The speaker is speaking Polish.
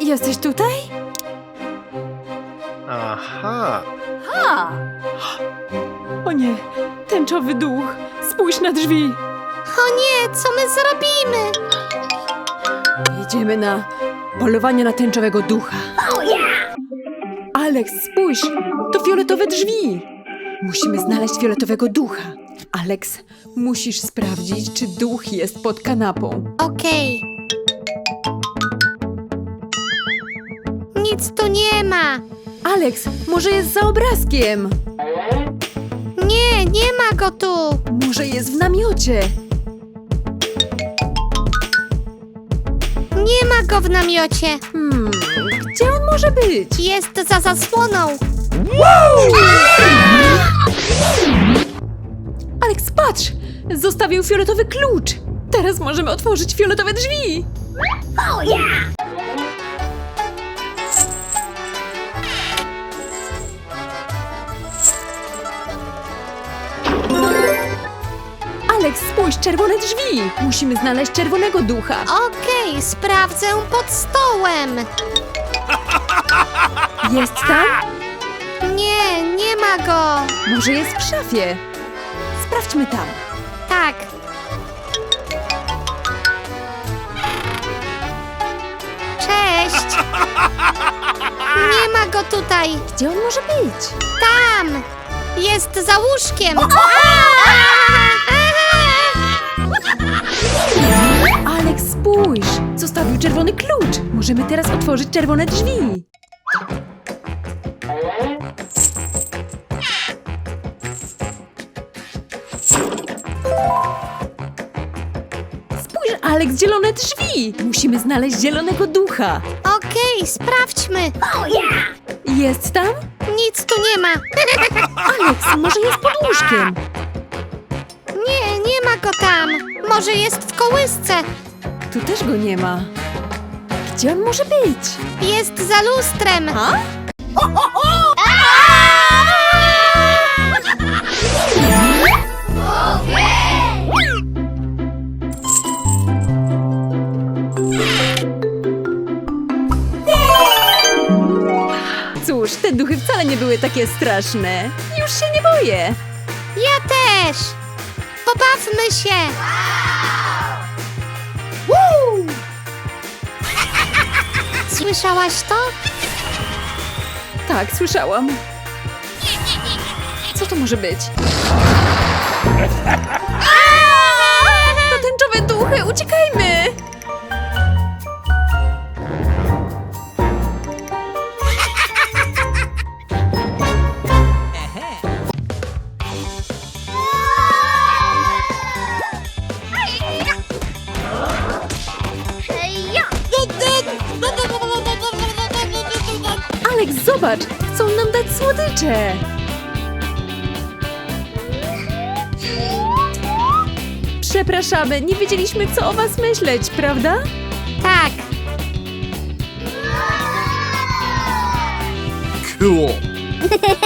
Jesteś tutaj? Aha. A! O nie, tęczowy duch. Spójrz na drzwi. O nie, co my zrobimy? Idziemy na polowanie na tęczowego ducha. Alex, spójrz, to fioletowe drzwi. Musimy znaleźć fioletowego ducha. Alex, musisz sprawdzić, czy duch jest pod kanapą. Okej. Nic tu nie ma. Alex, może jest za obrazkiem? Nie, nie ma go tu. Może jest w namiocie? Nie ma go w namiocie. Hmm, gdzie on może być? Jest za zasłoną. Alex, patrz! Zostawił fioletowy klucz. Teraz możemy otworzyć fioletowe drzwi. Alex, spójrz, czerwone drzwi! Musimy znaleźć czerwonego ducha. Okej, sprawdzę pod stołem. Jest tam? Nie, nie ma go. Może jest w szafie. Sprawdźmy tam. Tak. Cześć. Nie ma go tutaj. Gdzie on może być? Tam. Jest za łóżkiem. Alex, spójrz! Zostawił czerwony klucz. Możemy teraz otworzyć czerwone drzwi. Spójrz, Alex, zielone drzwi! Musimy znaleźć zielonego ducha. Okej, sprawdźmy. Jest tam? Nic tu nie ma. Alex, może jest pod łóżkiem. Nie, nie ma go tam. Może jest w kołysce. Tu też go nie ma. Gdzie on może być? Jest za lustrem. A? Cóż, te duchy wcale nie były takie straszne. Już się nie boję. Ja też. Pobawmy się. Słyszałaś to? Tak, słyszałam. Co to może być? Zobacz! Chcą nam dać słodycze! Przepraszamy, nie wiedzieliśmy, co o was myśleć, prawda? Tak. Cool.